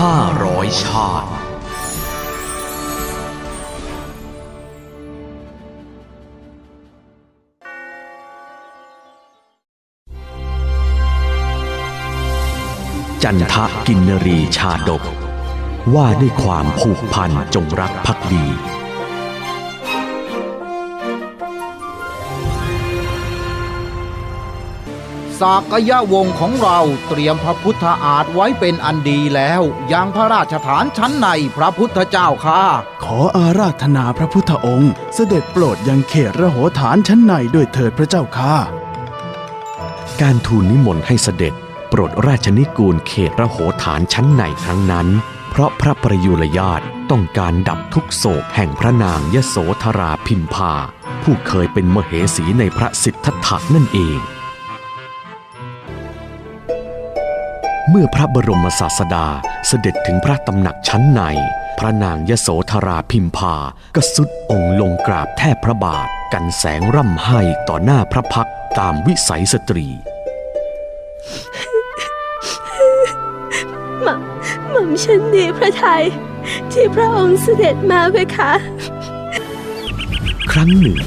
ห้าร้อยชาติ จันทะกินนรีชาดก ว่าด้วยความผูกพันจงรักภักดี สากยวงศ์ของเราเตรียมพระพุทธอาฏไว้เป็นอันดีแล้วยังพระราชฐานชั้นในพระพุทธเจ้าค่ะ ขออาราธนาพระพุทธองค์ เสด็จโปรดยังเขตระโหฐานชั้นในด้วยเถิดพระเจ้าค่ะ การทูลนิมนต์ให้เสด็จ โปรดราชนิกูลเขตระโหฐานชั้นในครั้งนั้น เพราะพระประยุรญาตต้องการดับทุกโศกแห่งพระนางยโสธราพิมพา ผู้เคยเป็นมเหสีในพระสิทธัตถะนั่นเอง เมื่อพระบรมศาสดาเสด็จถึงพระตำหนักชั้นใน พระนางยโสธราพิมพาก็สุดองค์ลงกราบแทบพระบาท กันแสงร่ำไห้ต่อหน้าพระพักตามวิสัยสตรีหม่อมหม่อมฉันดีพระไทย ที่พระองค์เสด็จมาเพคะ ครั้งหนึ่ง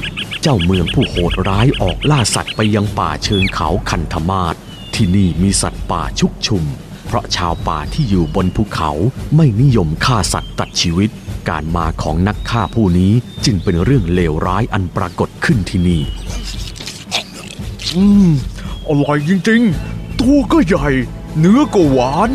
เจ้าเมืองผู้โหดร้ายออกล่าสัตว์ไปยังป่าเชิงเขาคันธมาศ ที่นี่มีสัตว์ป่าชุกชุม เพราะชาวป่าที่อยู่บนภูเขาไม่นิยมฆ่าสัตว์ตัดชีวิต การมาของนักฆ่าผู้นี้จึงเป็นเรื่องเลวร้ายอันปรากฏขึ้นที่นี่ อืม อร่อยจริงๆ ตัวก็ใหญ่ เนื้อก็หวาน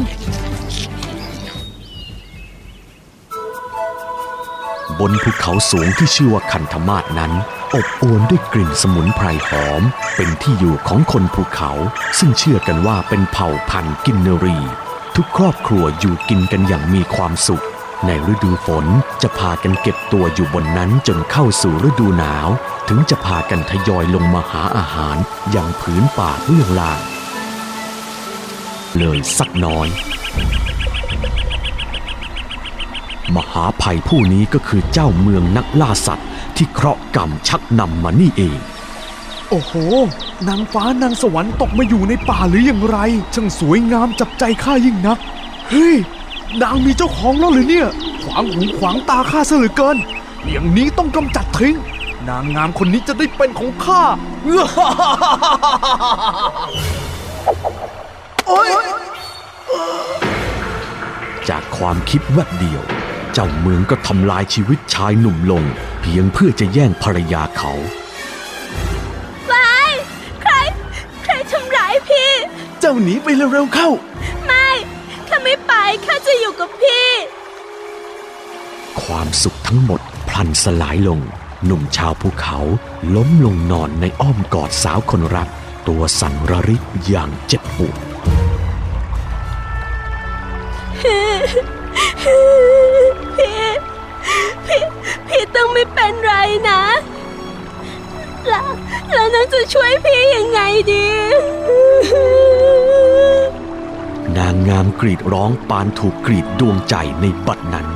บนภูเขาสูงที่ชื่อว่าคันธมาศนั้น อบอวลด้วยกลิ่นสมุนไพรหอม เป็นที่อยู่ของคนภูเขา ซึ่งเชื่อกันว่าเป็นเผ่าพันธุ์กินนรี ทุกครอบครัวอยู่กินกันอย่างมีความสุข ในฤดูฝนจะพากันเก็บตัวอยู่บนนั้นจนเข้าสู่ฤดูหนาว ถึงจะพากันทยอยลงมาหาอาหารอย่างผืนป่าเบื้องล่างเลยสักน้อย มหาภัยผู้นี้ก็คือเจ้าเมืองนักล่าสัตว์ ที่เคราะห์กรรมชักนำมานี่เอง โอ้โห นางฟ้านางสวรรค์ตกมาอยู่ในป่าหรืออย่างไร ช่างสวยงามจับใจข้ายิ่งนัก เฮ้ย นางมีเจ้าของแล้วหรือเนี่ย ขวางหูขวางตาข้าซะเหลือเกิน อย่างนี้ต้องกำจัดทิ้ง นางงามคนนี้จะได้เป็นของข้าโอ๊ยจากความคิดแวบเดียว เจ้าเมืองก็ทำลายชีวิตชายหนุ่มลงเพียงเพื่อจะแย่งภรรยาเขาไปใคร ใครทำร้ายพี่ เจ้าหนีไปเร็วๆเข้า ไม่ข้าไม่ไปข้าจะอยู่กับพี่ ความสุขทั้งหมดพลันสลายลง หนุ่มชาวภูเขาล้มลงนอนในอ้อมกอดสาวคนรัก ตัวสั่นระริกอย่างเจ็บปวดพี่ พี่พี่ต้องไม่เป็นไรนะแล้วแล้วน้องจะช่วยพี่ยังไงดี นางงามกรีดร้องปานถูกกรีดดวงใจในบัดนั้น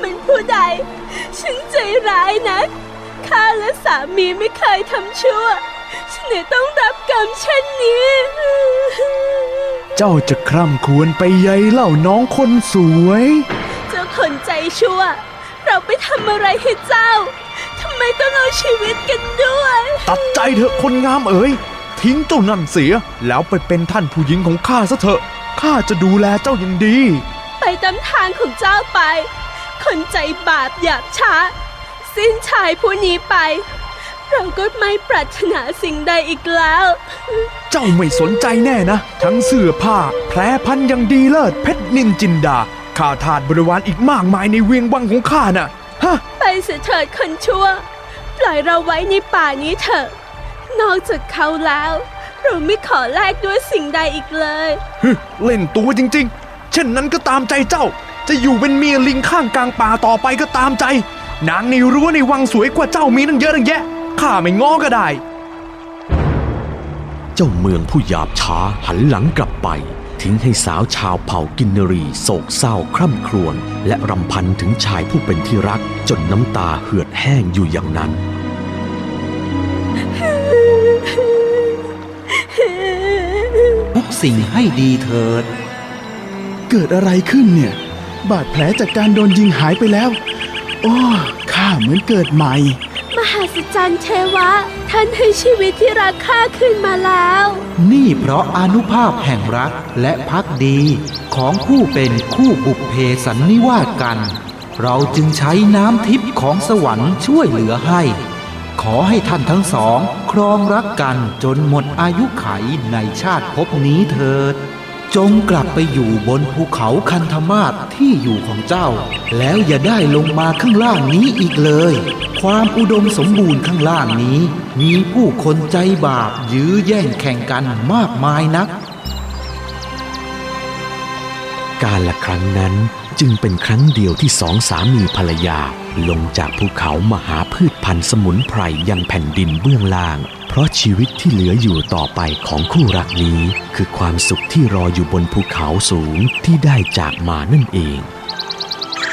มันผู้ใดฉันใจร้ายนะข้าและสามีไม่เคยทำชั่วฉันเลยต้องรับกรรมเช่นนี้ เจ้าจะคร่ำควรไปใยเล่าน้องคนสวย เจ้าคนใจชั่ว เราไปทำอะไรให้เจ้าทำไมต้องเอาชีวิตกันด้วย ตัดใจเถอะคนงามเอ๋ยทิ้งเจ้านั่นเสียแล้วไปเป็นท่านผู้หญิงของข้าซะเถอะข้าจะดูแลเจ้าอย่างดี ไปตามทางของเจ้าไป คนใจบาปหยาบช้า สิ้นชายผู้นี้ไป เราก็ไม่ปรารถนาสิ่งใดอีกแล้ว เจ้าไม่สนใจแน่นะ ทั้งเสื้อผ้า แพรพันยังดีเลิศเพชรนินจินดาข้าทาสบริวารอีกมากมายในเวียงวังของข้าน่ะฮะไปเสียเถิดคนชั่ว ปล่อยเราไว้ในป่านี้เถอะ นอกจากเขาแล้ว เราไม่ขอแลกด้วยสิ่งใดอีกเลยฮึเล่นตัวจริงๆ เช่นนั้นก็ตามใจเจ้า จะอยู่เป็นเมียลิงข้างกลางป่าต่อไปก็ตามใจ นางในรั้วในวังสวยกว่าเจ้ามีตั้งเยอะตั้งแยะ ข้าไม่ง้อก็ได้ เจ้าเมืองผู้หยาบช้าหันหลังกลับไป ทิ้งให้สาวชาวเผ่ากินนรีโศกเศร้าคร่ำครวญและรำพันถึงชายผู้เป็นที่รัก จนน้ำตาเหือดแห้งอยู่อย่างนั้นทุกสิ่งให้ดีเถิด เกิดอะไรขึ้นเนี่ย บาดแผลจากการโดนยิงหายไปแล้ว โอ้ข้าเหมือนเกิดใหม่ มหัศจรรย์เทวะ ท่านให้ชีวิตที่รักข้าขึ้นมาแล้ว นี่เพราะอนุภาพแห่งรักและพักดีของผู้เป็นคู่บุพเพสันนิวาสกัน เราจึงใช้น้ำทิพย์ของสวรรค์ช่วยเหลือให้ ขอให้ท่านทั้งสอง ครองรักกันจนหมดอายุไขในชาติภพนี้เถิด จงกลับไปอยู่บนภูเขาคันธมาศที่อยู่ของเจ้า แล้วอย่าได้ลงมาข้างล่างนี้อีกเลย ความอุดมสมบูรณ์ข้างล่างนี้ มีผู้คนใจบาปยื้อแย่งแข่งกันมากมายนัก การละครั้งนั้นจึงเป็นครั้งเดียวที่สองสามีภรรยา ลงจากภูเขามาหาพืชพันธุ์สมุนไพรยังแผ่นดินเบื้องล่าง เพราะชีวิตที่เหลืออยู่ต่อไปของคู่รักนี้ คือความสุขที่รออยู่บนภูเขาสูงที่ได้จากมานั่นเอง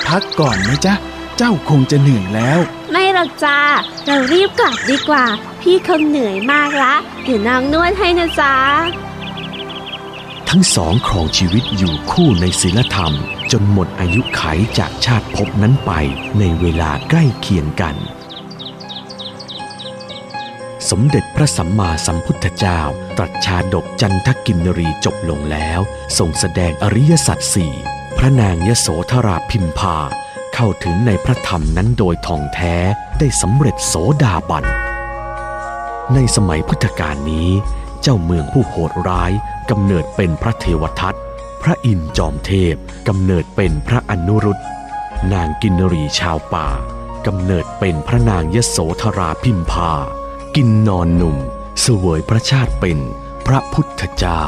พักก่อนนะจ๊ะ เจ้าคงจะเหนื่อยแล้ว ไม่หรอกจ้าเรารีบกลับดีกว่า พี่คงเหนื่อยมากละเดี๋ยวนางนวดให้นะจ๊ะ ทั้งสองครองชีวิตอยู่คู่ในศีลธรรม จนหมดอายุไขจากชาติภพนั้นไปในเวลาใกล้เคียงกัน สมเด็จพระสัมมาสัมพุทธเจ้า ตรัสชาดกจันทกินนรีจบลงแล้วทรงแสดงอริยสัจสี่พระนางยโสธราพิมพา เข้าถึงในพระธรรมนั้นโดยท่องแท้ได้สำเร็จโสดาบัน ในสมัยพุทธกาลนี้ เจ้าเมืองผู้โหดร้ายกำเนิดเป็นพระเทวทัตพระอินทร์จอมเทพกำเนิดเป็นพระอนุรุตนางกินนรีชาวป่ากำเนิดเป็นพระนางยโสธราพิมพา กินนอนหนุ่ม เสวยพระชาติเป็นพระพุทธเจ้า